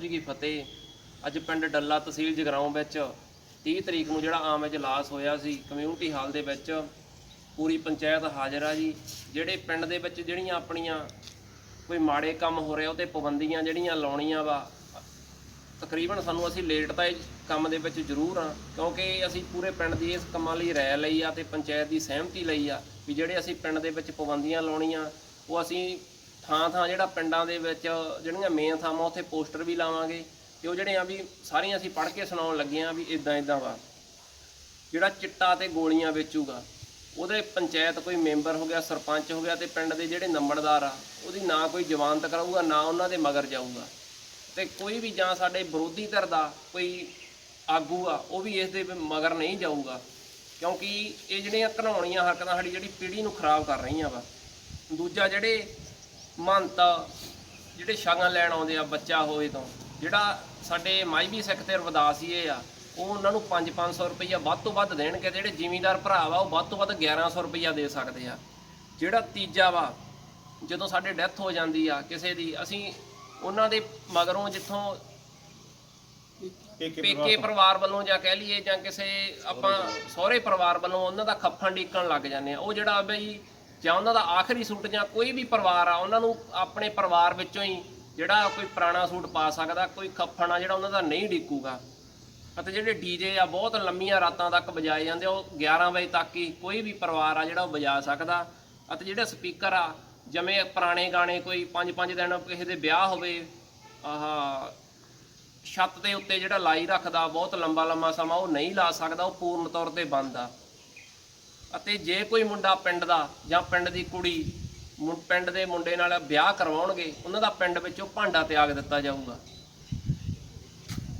ਜੀ ਕੀ ਫਤਿਹ। ਅੱਜ ਪਿੰਡ ਡੱਲਾ ਤਹਿਸੀਲ ਜਗਰਾਉਂ ਵਿੱਚ 30 ਤਰੀਕ ਨੂੰ ਜਿਹੜਾ ਆਮ ਇਜਲਾਸ ਹੋਇਆ ਸੀ ਕਮਿਊਨਿਟੀ ਹਾਲ ਦੇ ਵਿੱਚ, ਪੂਰੀ ਪੰਚਾਇਤ ਹਾਜ਼ਰ ਆ ਜੀ। ਜਿਹੜੇ ਪਿੰਡ ਦੇ ਵਿੱਚ ਜਿਹੜੀਆਂ ਆਪਣੀਆਂ ਕੋਈ ਮਾੜੇ ਕੰਮ ਹੋ ਰਿਹਾ ਉਹ ਤੇ ਪਾਬੰਦੀਆਂ ਜਿਹੜੀਆਂ ਲਾਉਣੀਆਂ ਵਾ, ਤਕਰੀਬਨ ਸਾਨੂੰ ਅਸੀਂ ਲੇਟ ਤਾਂ ਇਹ ਕੰਮ ਦੇ ਵਿੱਚ ਜ਼ਰੂਰ ਆ, ਕਿਉਂਕਿ ਅਸੀਂ ਪੂਰੇ ਪਿੰਡ ਦੀ ਇਸ ਕੰਮਾਂ ਲਈ ਰਾਇ ਲਈ ਆ ਤੇ ਪੰਚਾਇਤ ਦੀ ਸਹਿਮਤੀ ਲਈ ਆ ਵੀ ਜਿਹੜੇ ਅਸੀਂ ਪਿੰਡ ਦੇ ਵਿੱਚ ਪਾਬੰਦੀਆਂ ਲਾਉਣੀਆਂ, ਉਹ ਅਸੀਂ ਥਾਂ ਥਾਂ ਜਿਹੜਾ ਪਿੰਡਾਂ ਦੇ ਵਿੱਚ ਜਿਹੜੀਆਂ ਮੇਨ ਥਾਵਾਂ ਉੱਥੇ ਪੋਸਟਰ ਵੀ ਲਾਵਾਂਗੇ ਤੇ ਉਹ ਜਿਹੜੇ ਆ ਵੀ ਸਾਰੀਆਂ ਅਸੀਂ ਪੜ੍ਹ ਕੇ ਸੁਣਾਉਣ ਲੱਗੇ ਆ ਵੀ ਇਦਾਂ ਇਦਾਂ ਵਾ। ਜਿਹੜਾ ਚਿੱਟਾ ਤੇ ਗੋਲੀਆਂ ਵੇਚੂਗਾ, ਉਹਦੇ ਪੰਚਾਇਤ ਕੋਈ ਮੈਂਬਰ ਹੋ ਗਿਆ, ਸਰਪੰਚ ਹੋ ਗਿਆ ਤੇ ਪਿੰਡ ਦੇ ਜਿਹੜੇ ਨੰਬਰਦਾਰ ਆ, ਉਹਦੀ ਨਾ ਕੋਈ ਜ਼ਮਾਨਤ ਕਰਾਊਗਾ ਨਾ ਉਹਨਾਂ ਦੇ ਮਗਰ ਜਾਊਗਾ। ਤੇ ਕੋਈ ਵੀ ਜਾਂ ਸਾਡੇ ਵਿਰੋਧੀ ਧਿਰ ਦਾ ਕੋਈ ਆਗੂ ਆ, ਉਹ ਵੀ ਇਸ ਦੇ ਮਗਰ ਨਹੀਂ ਜਾਊਗਾ। ਕਿਉਂਕਿ ਇਹ ਜਿਹੜੀਆਂ ਘਨਾਉਣੀਆਂ ਹਰਕਤਾਂ ਸਾਡੀ ਜਿਹੜੀ ਪੀੜ੍ਹੀ ਨੂੰ ਖਰਾਬ ਕਰ ਰਹੀਆਂ ਵਾ। ਦੂਜਾ ਜਿਹੜੇ ਮਹੰਤ ਜਿਹੜੇ ਸ਼ਗਨ ਲੈਣ ਆਉਂਦੇ ਆ ਬੱਚਾ ਹੋਵੇ ਤੋਂ। ਜਿਹੜਾ ਸਾਡੇ ਮਾਈਬੀ ਸਿੱਖ ਤੇ ਰਵਦਾਸੀਏ ਆ ਉਹ ਉਹਨਾਂ ਨੂੰ 5-500 ਰੁਪਈਆ ਵੱਧ ਤੋਂ ਵੱਧ ਦੇਣਗੇ ਜਿਹੜੇ ਜ਼ਿਮੀਂਦਾਰ ਭਰਾ ਵਾ ਉਹ ਵੱਧ ਤੋਂ ਵੱਧ 1100 ਰੁਪਈਆ ਦੇ ਸਕਦੇ ਆ। ਜਿਹੜਾ ਤੀਜਾ ਵਾ ਜਦੋਂ ਸਾਡੇ ਡੈਥ ਹੋ ਜਾਂਦੀ ਆ ਕਿਸੇ ਦੀ ਅਸੀਂ ਉਹਨਾਂ ਦੇ ਮਗਰੋਂ ਜਿੱਥੋਂ ਪੇਕੇ ਪਰਿਵਾਰ ਵੱਲੋਂ ਜਾਂ ਕਹਿ ਲਈਏ ਜਾਂ ਕਿਸੇ ਆਪਾਂ ਸਹੁਰੇ ਪਰਿਵਾਰ ਵੱਲੋਂ ਉਹਨਾਂ ਦਾ ਖੱਫਣ ਡੀਕਣ ਲੱਗ ਜਾਂਦੇ ਆ। ਉਹ ਜਿਹੜਾ ਬਈ ਜਾਂ ਉਹਨਾਂ ਦਾ ਆਖਰੀ ਸੂਟ ਜਾਂ ਕੋਈ ਵੀ ਪਰਿਵਾਰ ਆ ਉਹਨਾਂ ਨੂੰ ਆਪਣੇ ਪਰਿਵਾਰ ਵਿੱਚੋਂ ਹੀ ਜਿਹੜਾ ਕੋਈ ਪੁਰਾਣਾ ਸੂਟ ਪਾ ਸਕਦਾ ਕੋਈ ਖੱਫਣ ਆ ਜਿਹੜਾ ਉਹਨਾਂ ਦਾ ਨਹੀਂ ਡਿੱਕੂਗਾ ਅਤੇ ਜਿਹੜੇ ਡੀਜੇ ਆ ਬਹੁਤ ਲੰਮੀਆਂ ਰਾਤਾਂ ਤੱਕ ਵਜਾਏ ਜਾਂਦੇ ਆ, ਉਹ 11 ਵਜੇ ਤੱਕ ਹੀ ਕੋਈ ਵੀ ਪਰਿਵਾਰ ਆ ਜਿਹੜਾ ਉਹ ਵਜਾ ਸਕਦਾ। ਅਤੇ ਜਿਹੜੇ ਸਪੀਕਰ ਆ ਜਿਵੇਂ ਪੁਰਾਣੇ ਗਾਣੇ ਕੋਈ 5-5 ਦਿਨ ਕਿਸੇ ਦੇ ਵਿਆਹ ਹੋਵੇ ਆਹ ਛੱਤ ਦੇ ਉੱਤੇ ਜਿਹੜਾ ਲਾਈ ਰੱਖਦਾ ਬਹੁਤ ਲੰਬਾ ਲੰਮਾ ਸਮਾਂ ਉਹ ਨਹੀਂ ਲਾ ਸਕਦਾ ਉਹ ਪੂਰਨ ਤੌਰ ਤੇ ਬੰਦ ਆ। ਅਤੇ ਜੇ ਕੋਈ ਮੁੰਡਾ ਪਿੰਡ ਦਾ ਜਾਂ ਪਿੰਡ ਦੀ ਕੁੜੀ ਮੁੰ- ਪਿੰਡ ਦੇ ਮੁੰਡੇ ਨਾਲ ਵਿਆਹ ਕਰਵਾਉਣਗੇ, ਉਹਨਾਂ ਦਾ ਪਿੰਡ ਵਿੱਚੋਂ ਭਾਂਡਾ ਤਿਆਗ ਦਿੱਤਾ ਜਾਊਗਾ।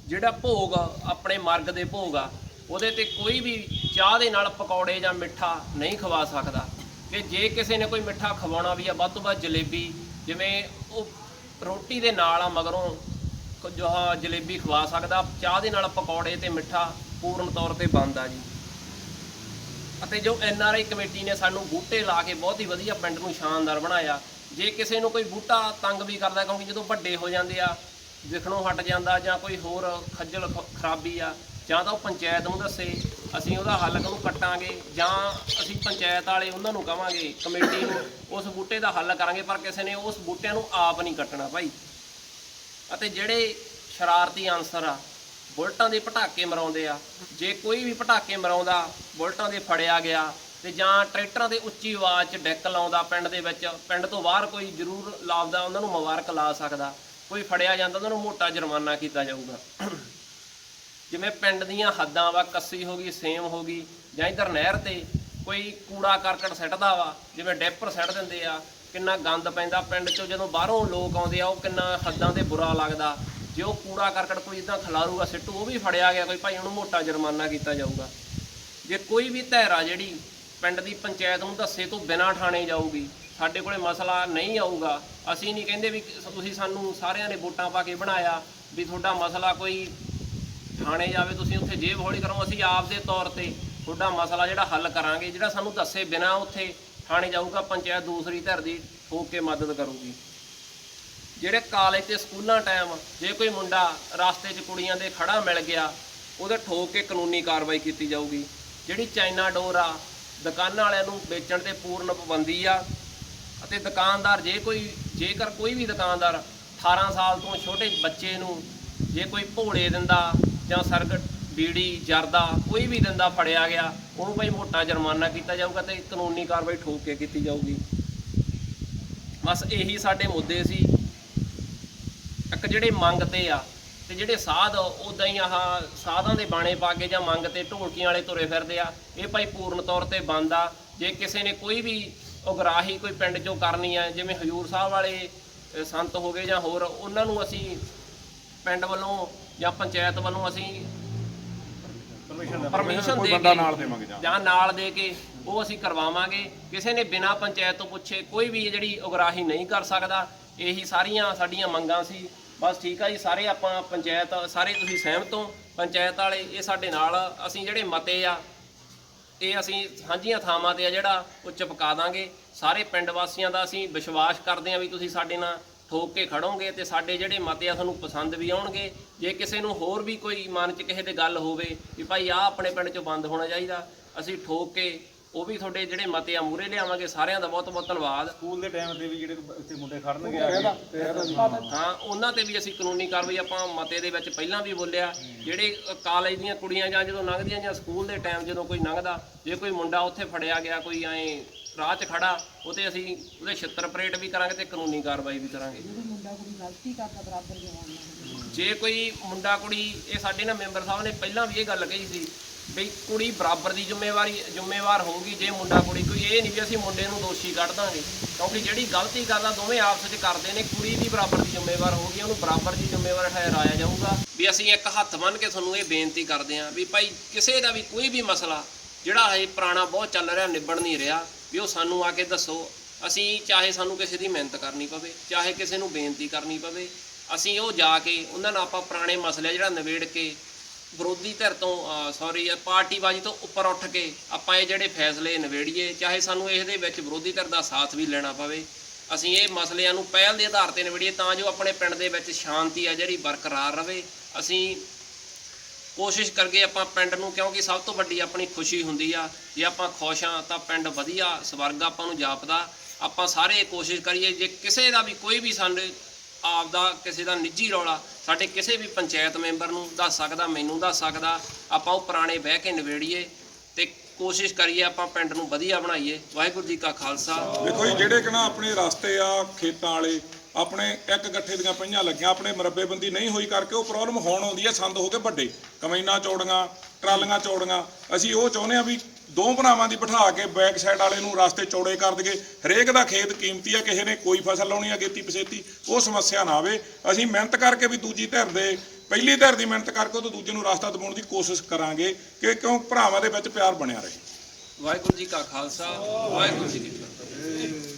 ਜਿਹੜਾ ਭੋਗ, ਆਪਣੇ ਮਰਗ ਦੇ ਭੋਗ ਆ, ਉਹਦੇ ਤੇ ਕੋਈ ਵੀ ਚਾਹ ਦੇ ਨਾਲ ਪਕੌੜੇ ਜਾਂ ਮਿੱਠਾ ਨਹੀਂ ਖਵਾ ਸਕਦਾ। ਕਿ ਜੇ ਕਿਸੇ ਨੇ ਕੋਈ ਮਿੱਠਾ ਖਵਾਉਣਾ ਵੀ ਆ, ਵੱਧ ਤੋਂ ਵੱਧ ਜਲੇਬੀ, ਜਿਵੇਂ ਉਹ ਰੋਟੀ ਦੇ ਨਾਲ ਆ ਮਗਰੋਂ ਜੋ ਆਹ ਜਲੇਬੀ ਖਵਾ ਸਕਦਾ, ਚਾਹ ਦੇ ਨਾਲ ਪਕੌੜੇ ਤੇ ਮਿੱਠਾ ਪੂਰਨ ਤੌਰ ਤੇ ਬੰਦ ਆ ਜੀ। ਅਤੇ ਜੋ ਐਨ ਆਰ ਆਈ ਕਮੇਟੀ ਨੇ ਸਾਨੂੰ ਬੂਟੇ ਲਾ ਕੇ ਬਹੁਤ ਹੀ ਵਧੀਆ ਪਿੰਡ ਨੂੰ ਸ਼ਾਨਦਾਰ ਬਣਾਇਆ। ਜੇ ਕਿਸੇ ਨੂੰ ਕੋਈ ਬੂਟਾ ਤੰਗ ਵੀ ਕਰਦਾ, ਕਿਉਂਕਿ ਜਦੋਂ ਵੱਡੇ ਹੋ ਜਾਂਦੇ ਆ ਦਿਖਣੋਂ ਹਟ ਜਾਂਦਾ ਜਾਂ ਕੋਈ ਹੋਰ ਖੱਜਲ ਖਰਾਬੀ ਆ, ਜਾਂ ਤਾਂ ਉਹ ਪੰਚਾਇਤ ਨੂੰ ਦੱਸੇ, ਅਸੀਂ ਉਹਦਾ ਹੱਲ ਉਹਨੂੰ ਕੱਟਾਂਗੇ, ਜਾਂ ਅਸੀਂ ਪੰਚਾਇਤ ਵਾਲੇ ਉਹਨਾਂ ਨੂੰ ਕਵਾਂਗੇ, ਕਮੇਟੀ ਨੂੰ ਉਸ ਬੂਟੇ ਦਾ ਹੱਲ ਕਰਾਂਗੇ, ਪਰ ਕਿਸੇ ਨੇ ਉਸ ਬੂਟਿਆਂ ਨੂੰ ਆਪ ਨਹੀਂ ਕੱਟਣਾ ਭਾਈ। ਅਤੇ ਜਿਹੜੇ ਸ਼ਰਾਰਤੀ ਅਨਸਰ ਆ ਬੁਲਟਾਂ ਦੇ ਪਟਾਕੇ ਮਰਾਉਂਦੇ ਆ। ਜੇ ਕੋਈ ਵੀ ਪਟਾਕੇ ਮਰਾਉਂਦਾ, ਬੁਲਟਾਂ ਦੇ ਫੜਿਆ ਗਿਆ ਤੇ ਜਾਂ ਟਰੈਕਟਰਾਂ ਦੇ ਉੱਚੀ ਆਵਾਜ਼ 'ਚ ਡੈਕ ਲਾਉਂਦਾ ਪਿੰਡ ਦੇ ਵਿੱਚ, ਪਿੰਡ ਤੋਂ ਬਾਹਰ ਕੋਈ ਜ਼ਰੂਰ ਲਾਉਂਦਾ ਉਹਨਾਂ ਨੂੰ ਮੁਬਾਰਕ ਲਾ ਸਕਦਾ। ਕੋਈ ਫੜਿਆ ਜਾਂਦਾ ਉਹਨਾਂ ਨੂੰ ਮੋਟਾ ਜੁਰਮਾਨਾ ਕੀਤਾ ਜਾਊਗਾ। ਜਿਵੇਂ ਪਿੰਡ ਦੀਆਂ ਹੱਦਾਂ ਵਾ, ਕੱਸੀ ਹੋ ਗਈ, ਸੇਮ ਹੋ ਗਈ, ਜਾਂ ਇਧਰ ਨਹਿਰ ਤੇ ਕੋਈ ਕੂੜਾ ਕਰਕਟ ਸਿੱਟਦਾ ਵਾ, ਜਿਵੇਂ ਡੈਪਰ ਸਿੱਟ ਦਿੰਦੇ ਆ, ਕਿੰਨਾ ਗੰਦ ਪੈਂਦਾ ਪਿੰਡ 'ਚੋਂ, ਜਦੋਂ ਬਾਹਰੋਂ ਲੋਕ ਆਉਂਦੇ ਆ, ਉਹ ਕਿੰਨਾ ਹੱਦਾਂ ਤੇ ਬੁਰਾ ਲੱਗਦਾ। ਜੇ ਉਹ ਕੂੜਾ ਕਰਕਟ ਕੋਈ ਇਦਾਂ ਖਿਲਾਰੂਗਾ, ਸਿੱਟੂ, ਉਹ ਵੀ ਫੜਿਆ ਗਿਆ ਕੋਈ, ਭਾਈ ਉਹਨੂੰ ਮੋਟਾ ਜੁਰਮਾਨਾ ਕੀਤਾ ਜਾਊਗਾ। ਜੇ ਕੋਈ ਵੀ ਧੈਰਾ ਜਿਹੜੀ ਪਿੰਡ ਦੀ ਪੰਚਾਇਤ ਨੂੰ ਦੱਸੇ ਤੋਂ ਬਿਨਾਂ ਠਾਣੇ ਜਾਊਗੀ, ਸਾਡੇ ਕੋਲੇ ਮਸਲਾ ਨਹੀਂ ਆਊਗਾ, ਅਸੀਂ ਨਹੀਂ ਕਹਿੰਦੇ ਵੀ ਤੁਸੀਂ ਸਾਨੂੰ ਸਾਰਿਆਂ ਨੇ ਵੋਟਾਂ ਪਾ ਕੇ ਬਣਾਇਆ ਵੀ ਤੁਹਾਡਾ ਮਸਲਾ ਕੋਈ ਥਾਣੇ ਜਾਵੇ, ਤੁਸੀਂ ਉੱਥੇ ਜੇਬ ਹੌਲੀ ਕਰੋ, ਅਸੀਂ ਆਪ ਦੇ ਤੌਰ ਤੇ ਤੁਹਾਡਾ ਮਸਲਾ ਜਿਹੜਾ ਹੱਲ ਕਰਾਂਗੇ, ਜਿਹੜਾ ਸਾਨੂੰ ਦੱਸੇ ਬਿਨਾ ਉੱਥੇ ਥਾਣੇ ਜਾਊਗਾ, ਪੰਚਾਇਤ ਦੂਸਰੀ ਧਿਰ ਦੀ ਠੋਕ ਕੇ ਮਦਦ ਕਰੂਗੀ। ਜਿਹੜੇ ਕਾਲਜ ਤੇ ਸਕੂਲਾਂ ਟਾਈਮ ਜੇ ਕੋਈ ਮੁੰਡਾ ਰਸਤੇ 'ਚ ਕੁੜੀਆਂ ਦੇ ਖੜਾ ਮਿਲ ਗਿਆ, ਉਹਦੇ ਠੋਕ ਕੇ ਕਾਨੂੰਨੀ ਕਾਰਵਾਈ ਕੀਤੀ ਜਾਊਗੀ। ਜਿਹੜੀ ਚਾਈਨਾ ਡੋਰ ਆ, ਦੁਕਾਨਾਂ ਵਾਲਿਆਂ ਨੂੰ ਵੇਚਣ ਤੇ ਪੂਰਨ ਪਾਬੰਦੀ ਆ। ਅਤੇ ਦੁਕਾਨਦਾਰ ਜੇ ਕੋਈ, ਜੇਕਰ ਕੋਈ ਵੀ ਦੁਕਾਨਦਾਰ 18 ਸਾਲ ਤੋਂ ਛੋਟੇ ਬੱਚੇ ਨੂੰ ਜੇ ਕੋਈ ਭੋਲੇ ਦਿੰਦਾ ਜਾਂ ਸਰਗਟ ਬੀੜੀ ਜਰਦਾ, ਕੋਈ ਵੀ ਦਿੰਦਾ ਫੜਿਆ ਗਿਆ, ਉਹਨੂੰ ਭਾਈ ਮੋਟਾ ਜੁਰਮਾਨਾ ਕੀਤਾ ਜਾਊਗਾ ਤੇ ਕਾਨੂੰਨੀ ਕਾਰਵਾਈ ਠੋਕ ਕੇ ਕੀਤੀ ਜਾਊਗੀ। ਬਸ ਇਹੀ ਸਾਡੇ ਮੁੱਦੇ ਸੀ। ਇੱਕ ਜਿਹੜੇ ਮੰਗ ਤੇ ਆ ਤੇ ਜਿਹੜੇ ਸਾਧ ਉਦਾਂ ਹੀ ਆਹ ਸਾਧਾਂ ਦੇ ਬਾਣੇ ਪਾ ਕੇ ਜਾਂ ਮੰਗ ਤੇ ਢੋਲਕੀਆਂ ਵਾਲੇ ਤੁਰੇ ਫਿਰਦੇ ਆ ਇਹ ਭਾਈ ਪੂਰਨ ਤੌਰ ਤੇ ਬੰਦ ਆ। ਜੇ ਕਿਸੇ ਨੇ ਕੋਈ ਵੀ ਉਗਰਾਹੀ ਕੋਈ ਪਿੰਡ ਚੋਂ ਕਰਨੀ ਆ ਜਿਵੇਂ ਹਜੂਰ ਸਾਹਿਬ ਵਾਲੇ ਸੰਤ ਹੋ ਗਏ ਜਾਂ ਹੋਰ ਉਹਨਾਂ ਨੂੰ ਅਸੀਂ ਪਿੰਡ ਵੱਲੋਂ ਜਾਂ ਪੰਚਾਇਤ ਵੱਲੋਂ ਅਸੀਂ ਪਰਮਿਸ਼ਨ ਦੇ ਬੰਦਾ ਕੇ ਨਾਲ ਦੇਵਾਂਗੇ ਜਾਂ। ਜਾਂ ਨਾਲ ਦੇ ਕੇ ਉਹ ਅਸੀਂ ਕਰਵਾਵਾਂਗੇ। ਕਿਸੇ ਨੇ ਬਿਨਾਂ ਪੰਚਾਇਤ ਤੋਂ ਪੁੱਛੇ ਕੋਈ ਵੀ ਜਿਹੜੀ ਉਗਰਾਹੀ ਨਹੀਂ ਕਰ ਸਕਦਾ ਇਹੀ ਸਾਰੀਆਂ ਸਾਡੀਆਂ ਮੰਗਾਂ ਸੀ। ਬਸ ਠੀਕ ਆ ਜੀ, ਸਾਰੇ ਆਪਾਂ ਪੰਚਾਇਤ, ਸਾਰੇ ਤੁਸੀਂ ਸਹਿਮਤ ਹੋ? ਪੰਚਾਇਤ ਵਾਲੇ, ਇਹ ਸਾਡੇ ਨਾਲ ਅਸੀਂ ਜਿਹੜੇ ਮਤੇ ਆ, ਇਹ ਅਸੀਂ ਸਾਂਝੀਆਂ ਥਾਵਾਂ ਤੇ ਆ ਜਿਹੜਾ, ਉਹ ਚਪਕਾ ਦਾਂਗੇ। ਸਾਰੇ ਪਿੰਡ ਵਾਸੀਆਂ ਦਾ ਅਸੀਂ ਵਿਸ਼ਵਾਸ ਕਰਦੇ ਹਾਂ ਵੀ ਤੁਸੀਂ ਸਾਡੇ ਨਾਲ ਠੋਕ ਕੇ ਖੜੋਗੇ ਤੇ ਸਾਡੇ ਜਿਹੜੇ ਮਤੇ ਆ ਤੁਹਾਨੂੰ ਪਸੰਦ ਵੀ ਆਉਣਗੇ। ਜੇ ਕਿਸੇ ਨੂੰ ਹੋਰ ਵੀ ਕੋਈ ਮਨ 'ਚ ਕਿਸੇ ਤੇ ਗੱਲ ਹੋਵੇ ਵੀ ਭਾਈ ਆ ਆਪਣੇ ਪਿੰਡ 'ਚੋਂ ਬੰਦ ਹੋਣਾ ਚਾਹੀਦਾ, ਅਸੀਂ ਠੋਕ ਕੇ ਉਹ ਵੀ ਤੁਹਾਡੇ ਜਿਹੜੇ ਮਤੇ ਆ ਮੂਰੇ ਲਿਆਵਾਂਗੇ ਸਾਰਿਆਂ ਦਾ ਬਹੁਤ ਬਹੁਤ ਧੰਨਵਾਦ। ਸਕੂਲ ਦੇ ਟਾਈਮ ਤੇ ਵੀ ਜਿਹੜੇ ਇੱਥੇ ਮੁੰਡੇ ਖੜਨਗੇ ਆ ਕੇ। ਹਾਂ ਉਹਨਾਂ ਤੇ ਵੀ ਅਸੀਂ ਕਾਨੂੰਨੀ ਕਾਰਵਾਈ ਆਪਾਂ ਮਤੇ ਦੇ ਵਿੱਚ ਪਹਿਲਾਂ ਵੀ ਬੋਲਿਆ ਜਿਹੜੇ ਕਾਲਜ ਦੀਆਂ ਕੁੜੀਆਂ ਜਾਂ ਜਦੋਂ ਲੰਘਦੀਆਂ ਜਾਂ ਸਕੂਲ ਦੇ ਟਾਈਮ ਜਦੋਂ ਕੋਈ ਲੰਘਦਾ ਜੇ ਕੋਈ ਮੁੰਡਾ ਉੱਥੇ ਫੜਿਆ ਗਿਆ ਕੋਈ ਐਂ ਰਾਹ 'ਚ ਖੜਾ ਉਹ ਤੇ ਅਸੀਂ ਉਹਦੇ ਛਿੱਤਰ ਪਰੇਡ ਵੀ ਕਰਾਂਗੇ ਤੇ ਕਾਨੂੰਨੀ ਕਾਰਵਾਈ ਵੀ ਕਰਾਂਗੇ। ਮੁੰਡਾ ਕੁੜੀ ਗਲਤੀ ਕਰਦਾ ਬਰਾਬਰ ਜਵਾਨ ਜੇ ਕੋਈ ਮੁੰਡਾ ਕੁੜੀ ਇਹ ਸਾਡੇ ਨਾਲ ਮੈਂਬਰ ਸਾਹਿਬ ਨੇ ਪਹਿਲਾਂ ਵੀ ਇਹ ਗੱਲ ਕਹੀ ਸੀ ਵੀ ਕੁੜੀ ਬਰਾਬਰ ਦੀ ਜ਼ਿੰਮੇਵਾਰੀ, ਜ਼ਿੰਮੇਵਾਰ ਹੋਊਗੀ ਜੇ ਮੁੰਡਾ ਕੁੜੀ, ਕੋਈ ਇਹ ਨਹੀਂ ਵੀ ਅਸੀਂ ਮੁੰਡੇ ਨੂੰ ਦੋਸ਼ੀ ਕੱਢ ਦਾਂਗੇ। ਕਿਉਂਕਿ ਜਿਹੜੀ ਗਲਤੀ ਕਰਦਾ, ਦੋਵੇਂ ਆਪਸ ਵਿੱਚ ਕਰਦੇ ਨੇ, ਕੁੜੀ ਵੀ ਬਰਾਬਰ ਦੀ ਜ਼ਿੰਮੇਵਾਰ ਹੋਊਗੀ, ਉਹਨੂੰ ਬਰਾਬਰ ਦੀ ਜ਼ਿੰਮੇਵਾਰ ਠਹਿਰਾਇਆ ਜਾਊਗਾ। ਵੀ ਅਸੀਂ ਇੱਕ ਹੱਥ ਬੰਨ੍ਹ ਕੇ ਤੁਹਾਨੂੰ ਇਹ ਬੇਨਤੀ ਕਰਦੇ ਹਾਂ ਵੀ ਭਾਈ ਕਿਸੇ ਦਾ ਵੀ ਕੋਈ ਵੀ ਮਸਲਾ, ਜਿਹੜਾ ਹੈ ਪੁਰਾਣਾ ਬਹੁਤ ਚੱਲ ਰਿਹਾ, ਨਿਬੜ ਨਹੀਂ ਰਿਹਾ, ਵੀ ਉਹ ਸਾਨੂੰ ਆ ਕੇ ਦੱਸੋ। ਅਸੀਂ ਚਾਹੇ ਸਾਨੂੰ ਕਿਸੇ ਦੀ ਮਿਹਨਤ ਕਰਨੀ ਪਵੇ, ਚਾਹੇ ਕਿਸੇ ਨੂੰ ਬੇਨਤੀ ਕਰਨੀ ਪਵੇ, ਅਸੀਂ ਉਹ ਜਾ ਕੇ, ਉਹਨਾਂ ਨਾਲ ਆਪਾਂ ਪੁਰਾਣੇ ਮਸਲੇ ਜਿਹੜਾ ਨਿਬੇੜ ਕੇ ਵਿਰੋਧੀ ਧਿਰ ਤੋਂ ਸੌਰੀ ਪਾਰਟੀਬਾਜ਼ੀ ਤੋਂ ਉੱਪਰ ਉੱਠ ਕੇ ਆਪਾਂ ਇਹ ਜਿਹੜੇ ਫੈਸਲੇ ਨਿਬੇੜੀਏ, ਚਾਹੇ ਸਾਨੂੰ ਇਹਦੇ ਵਿੱਚ ਵਿਰੋਧੀ ਧਿਰ ਦਾ ਸਾਥ ਵੀ ਲੈਣਾ ਪਵੇ, ਅਸੀਂ ਇਹ ਮਸਲਿਆਂ ਨੂੰ ਪਹਿਲ ਦੇ ਆਧਾਰ ਤੇ ਨਿਬੇੜੀਏ ਤਾਂ ਜੋ ਆਪਣੇ ਪਿੰਡ ਦੇ ਵਿੱਚ ਸ਼ਾਂਤੀ ਆ ਜਿਹੜੀ ਬਰਕਰਾਰ ਰਵੇ। ਅਸੀਂ ਕੋਸ਼ਿਸ਼ ਕਰਕੇ ਆਪਾਂ ਪਿੰਡ ਨੂੰ, ਕਿਉਂਕਿ ਸਭ ਤੋਂ ਵੱਡੀ ਆਪਣੀ ਖੁਸ਼ੀ ਹੁੰਦੀ ਆ, ਜੇ ਆਪਾਂ ਖੁਸ਼ ਆ ਤਾਂ ਪਿੰਡ ਵਧੀਆ, ਸਵਰਗ ਆਪਾਂ ਨੂੰ ਜਾਪਦਾ। ਆਪਾਂ ਸਾਰੇ ਕੋਸ਼ਿਸ਼ ਕਰੀਏ, ਜੇ ਕਿਸੇ ਦਾ ਵੀ ਕੋਈ ਵੀ ਸਾਡੇ ਆਪਦਾ ਕਿਸੇ ਦਾ ਨਿੱਜੀ ਰੌਲਾ, ਸਾਡੇ ਕਿਸੇ ਵੀ ਪੰਚਾਇਤ ਮੈਂਬਰ ਨੂੰ ਦੱਸ ਸਕਦਾ, ਮੈਨੂੰ ਦੱਸ ਸਕਦਾ, ਆਪਾਂ ਉਹ ਪੁਰਾਣੇ ਬਹਿ ਕੇ ਨਿਬੇੜੀਏ ਤੇ ਕੋਸ਼ਿਸ਼ ਕਰੀਏ ਆਪਾਂ ਪਿੰਡ ਨੂੰ ਵਧੀਆ ਬਣਾਈਏ। ਵਾਹਿਗੁਰੂ ਜੀ ਕਾ ਖਾਲਸਾ। ਦੇਖੋ ਜੀ, ਜਿਹੜੇ ਕਿ ਨਾ ਆਪਣੇ ਰਸਤੇ ਆ, ਖੇਤਾਂ ਵਾਲੇ, ਆਪਣੇ ਇੱਕ ਗੱਠੇ ਦੀਆਂ ਪਈਆਂ ਲੱਗੀਆਂ, ਆਪਣੇ ਮਰੱਬੇਬੰਦੀ ਨਹੀਂ ਹੋਈ ਕਰਕੇ ਉਹ ਪ੍ਰੋਬਲਮ ਹੋਣ ਆਉਂਦੀ ਹੈ, ਸੰਦ ਹੋ ਕੇ ਵੱਡੇ। ਕਮੈਨਾਂ ਚੌੜੀਆਂ, ਟਰਾਲੀਆਂ ਚੌੜੀਆਂ। ਅਸੀਂ ਉਹ ਚਾਹੁੰਦੇ ਆ ਵੀ ਦੋ ਭਰਾਵਾਂ ਦੀ ਬਿਠਾ ਕੇ ਬੈਕ ਸਾਈਡ ਵਾਲੇ ਨੂੰ ਰਸਤੇ ਚੌੜੇ ਕਰ ਦਈਏ। ਹਰੇਕ ਦਾ ਖੇਤ ਕੀਮਤੀ ਆ, ਕਿਸੇ ਨੇ ਕੋਈ ਫਸਲ ਲਾਉਣੀ ਆ ਗੇਤੀ ਪਛੇਤੀ, ਉਹ ਸਮੱਸਿਆ ਨਾ ਆਵੇ। ਅਸੀਂ ਮਿਹਨਤ ਕਰਕੇ ਵੀ ਦੂਜੀ ਧਿਰ ਦੇ, ਪਹਿਲੀ ਧਿਰ ਦੀ ਮਿਹਨਤ ਕਰਕੇ ਉਹ ਤੋਂ ਦੂਜੇ ਨੂੰ ਰਸਤਾ ਦਿਵਾਉਣ ਦੀ ਕੋਸ਼ਿਸ਼ ਕਰਾਂਗੇ ਕਿ ਕਿਉਂ ਭਰਾਵਾਂ ਦੇ ਵਿੱਚ ਪਿਆਰ ਬਣਿਆ ਰਹੇ। ਵਾਹਿਗੁਰੂ ਜੀ ਕਾ ਖਾਲਸਾ, ਵਾਹਿਗੁਰੂ ਜੀ ਕੀ ਫਤਿਹ।